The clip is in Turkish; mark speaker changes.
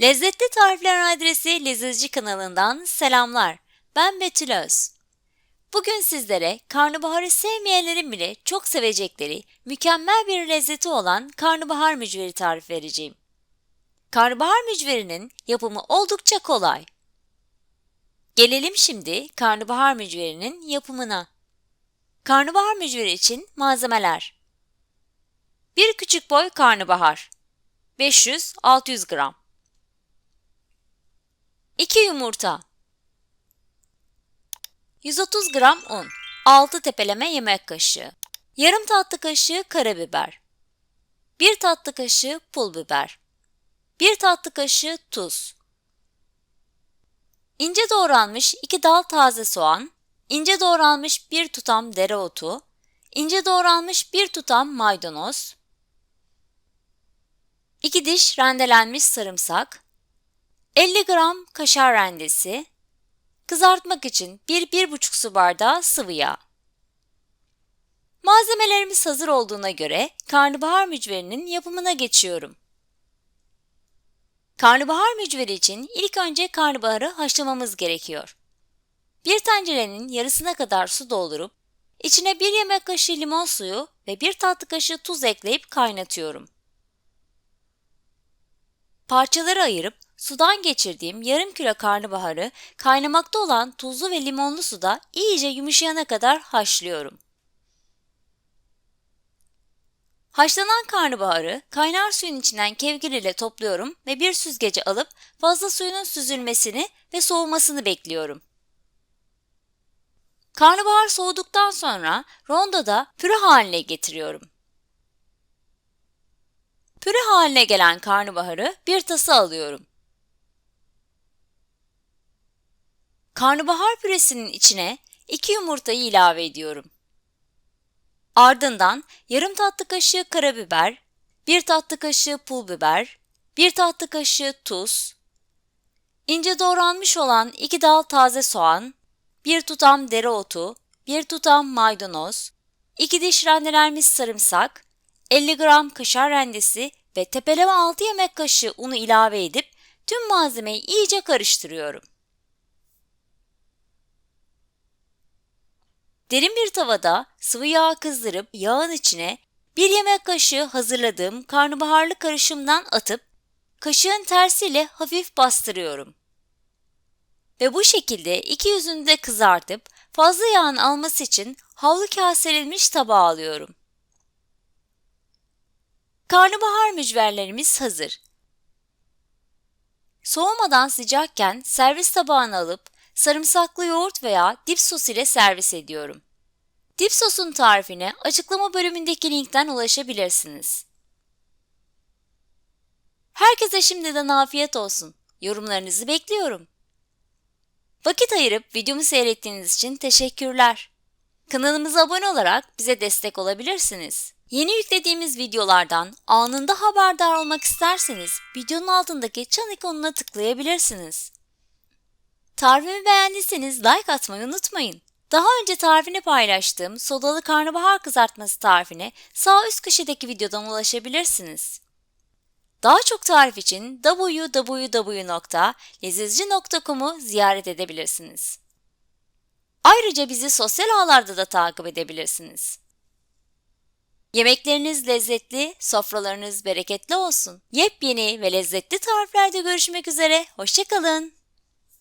Speaker 1: Lezzetli Tarifler adresi Lezzetçi kanalından selamlar. Ben Betül Öz. Bugün sizlere karnabaharı sevmeyenlerin bile çok sevecekleri mükemmel bir lezzeti olan karnabahar mücveri tarif vereceğim. Karnabahar mücverinin yapımı oldukça kolay. Gelelim şimdi karnabahar mücverinin yapımına. Karnabahar mücveri için malzemeler. 1 küçük boy karnabahar 500-600 gram 2 yumurta. 130 gram un. 6 tepeleme yemek kaşığı. Yarım tatlı kaşığı karabiber. 1 tatlı kaşığı pul biber. 1 tatlı kaşığı tuz. İnce doğranmış 2 dal taze soğan. İnce doğranmış 1 tutam dereotu. İnce doğranmış 1 tutam maydanoz. 2 diş rendelenmiş sarımsak 50 gram kaşar rendesi, kızartmak için 1-1,5 su bardağı sıvı yağ. Malzemelerimiz hazır olduğuna göre karnabahar mücverinin yapımına geçiyorum. Karnabahar mücveri için ilk önce karnabaharı haşlamamız gerekiyor. Bir tencerenin yarısına kadar su doldurup içine 1 yemek kaşığı limon suyu ve 1 tatlı kaşığı tuz ekleyip kaynatıyorum. Parçaları ayırıp sudan geçirdiğim yarım kilo karnabaharı kaynamakta olan tuzlu ve limonlu suda iyice yumuşayana kadar haşlıyorum. Haşlanan karnabaharı kaynar suyun içinden kevgir ile topluyorum ve bir süzgece alıp fazla suyunun süzülmesini ve soğumasını bekliyorum. Karnabahar soğuduktan sonra rondoda püre haline getiriyorum. Püre haline gelen karnabaharı bir tasa alıyorum. Karnabahar püresinin içine 2 yumurtayı ilave ediyorum. Ardından yarım tatlı kaşığı karabiber, 1 tatlı kaşığı pul biber, 1 tatlı kaşığı tuz, ince doğranmış olan 2 dal taze soğan, 1 tutam dereotu, 1 tutam maydanoz, 2 diş rendelenmiş sarımsak, 50 gram kaşar rendesi ve tepeleme 6 yemek kaşığı unu ilave edip tüm malzemeyi iyice karıştırıyorum. Derin bir tavada sıvı yağ kızdırıp yağın içine bir yemek kaşığı hazırladığım karnabaharlı karışımdan atıp kaşığın tersiyle hafif bastırıyorum. Ve bu şekilde iki yüzünü de kızartıp fazla yağın alması için havlu kağıt serilmiş tabağa alıyorum. Karnabahar mücverlerimiz hazır. Soğumadan sıcakken servis tabağına alıp sarımsaklı yoğurt veya dip sos ile servis ediyorum. Dip sosun tarifine açıklama bölümündeki linkten ulaşabilirsiniz. Herkese şimdiden afiyet olsun. Yorumlarınızı bekliyorum. Vakit ayırıp videomu seyrettiğiniz için teşekkürler. Kanalımıza abone olarak bize destek olabilirsiniz. Yeni yüklediğimiz videolardan anında haberdar olmak isterseniz videonun altındaki çan ikonuna tıklayabilirsiniz. Tarifimi beğendiyseniz like atmayı unutmayın. Daha önce tarifini paylaştığım sodalı karnabahar kızartması tarifine sağ üst köşedeki videodan ulaşabilirsiniz. Daha çok tarif için www.lezizci.com'u ziyaret edebilirsiniz. Ayrıca bizi sosyal ağlarda da takip edebilirsiniz. Yemekleriniz lezzetli, sofralarınız bereketli olsun. Yepyeni ve lezzetli tariflerde görüşmek üzere, hoşçakalın.